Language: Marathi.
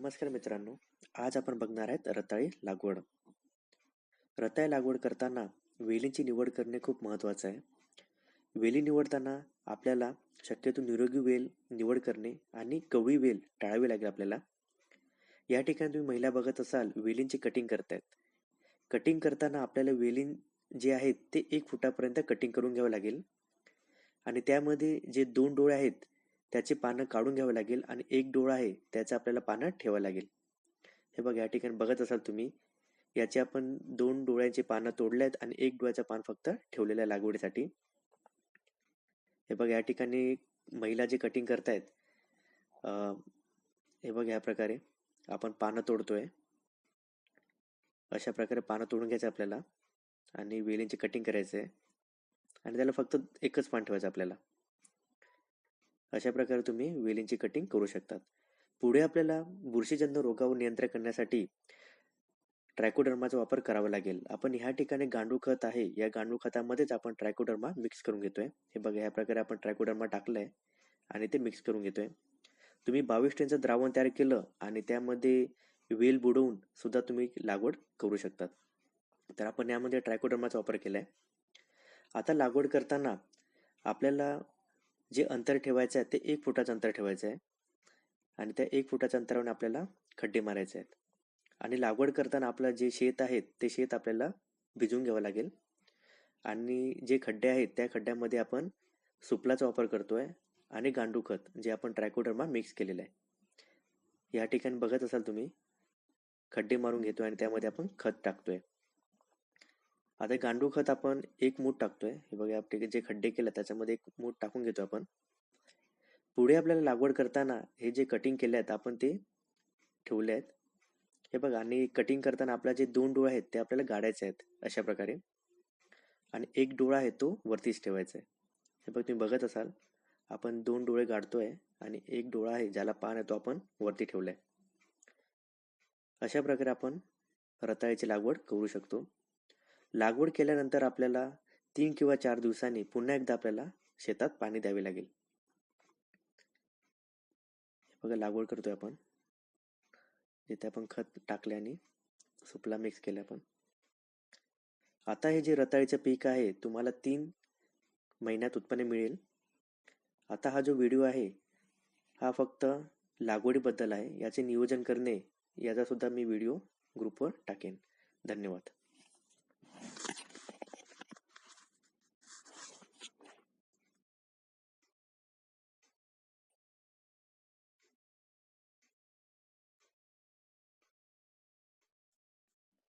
नमस्कार मित्रांनो आज आपण बघणार आहेत रताळी लागवड. रताळी लागवड करताना वेलींची निवड करणे खूप महत्त्वाचं आहे. वेली निवडताना आपल्याला शक्यतो निरोगी वेल निवड करणे आणि कवळी वेल टाळावी लागेल आपल्याला. या ठिकाणी तुम्ही महिला बघत असाल वेलींची कटिंग करतायत. कटिंग करताना आपल्याला वेलीन जे आहेत ते एक फुटापर्यंत कटिंग करून घ्यावं लागेल. आणि त्यामध्ये जे दोन डोळे आहेत त्याचे पानं काढून घ्यावं लागेल आणि एक डोळा आहे त्याचं आपल्याला पानं ठेवावं लागेल. हे बघा या ठिकाणी बघत असाल तुम्ही याचे आपण दोन डोळ्यांचे पानं तोडले आहेत आणि एक डोळ्याचं पान फक्त ठेवलेलं आहे लागवडीसाठी. हे बघा या ठिकाणी महिला जे कटिंग करतायत हे बघ या प्रकारे आपण पानं तोडतोय. अशा प्रकारे पानं तोडून घ्यायचं आपल्याला आणि वेलींची कटिंग करायचं आहे आणि त्याला फक्त एकच पान ठेवायचं आपल्याला. अशा प्रकारे तुम्ही वेलींची कटिंग करू शकतात. पुढे आपल्याला बुरशीजन्य रोगावर नियंत्रण करण्यासाठी ट्रॅकोडर्माचा वापर करावा लागेल. आपण ह्या ठिकाणी गांडूळ खत आहे. या गांडूळ खतामध्येच आपण ट्रॅकोडर्मा मिक्स करून घेतोय. हे बघा ह्या प्रकारे आपण ट्रॅकोडर्मा टाकलंय आणि ते मिक्स करून घेतोय. तुम्ही बावीस टेनचं द्रावण तयार केलं आणि त्यामध्ये वेल बुडवून सुद्धा तुम्ही लागवड करू शकतात. तर आपण यामध्ये ट्रायकोडर्माचा वापर केलाय. आता लागवड करताना आपल्याला जे अंतर ठेवायचं आहे ते एक फुटाचं अंतर ठेवायचं आहे. आणि त्या एक फुटाच्या अंतरावर आपल्याला खड्डे मारायचे आहेत. आणि लागवड करताना आपलं जे शेत आहे ते शेत आपल्याला भिजून घ्यावं लागेल. आणि जे खड्डे आहेत त्या खड्ड्यामध्ये आपण सुपलाचा वापर करतोय आणि गांडू खत जे आपण ट्रॅकोडर्मा मिक्स केलेलं आहे. या ठिकाणी बघत असाल तुम्ही खड्डे मारून घेतोय आणि त्यामध्ये आपण खत टाकतोय. आता गांडूळ खत आपण एक मूठ टाकतोय. हे बघा आपले जे खड्डे केले त्याच्यामध्ये एक मूठ टाकून घेतो आपण. पुढे आपल्याला लागवड करताना हे जे कटिंग केले आहेत आपण ते ठेवले आहेत. हे बघा आणि कटिंग करताना आपला जे दोन डोळे आहेत ते आपल्याला गाडायचे आहेत अशा प्रकारे. आणि एक डोळा आहे तो वरतीच ठेवायचा आहे. हे बघ तुम्ही बघत असाल आपण दोन डोळे गाडतोय आणि एक डोळा आहे ज्याला पान आहे तो आपण वरती ठेवलाय. अशा प्रकारे आपण रताळ्याची लागवड करू शकतो. लागवड केल्यानंतर आपल्याला तीन किंवा चार दिवसांनी पुन्हा एकदा आपल्याला शेतात पाणी द्यावे लागेल. बघा लागवड करतोय आपण. जिथे आपण खत टाकले आणि सुपला मिक्स केले आपण. आता हे जे रताळीचं पीक आहे तुम्हाला तीन महिन्यात उत्पन्न मिळेल. आता हा जो व्हिडिओ आहे हा फक्त लागवडीबद्दल आहे. याचे नियोजन करणे याचा सुद्धा मी व्हिडिओ ग्रुपवर टाकेन. धन्यवाद.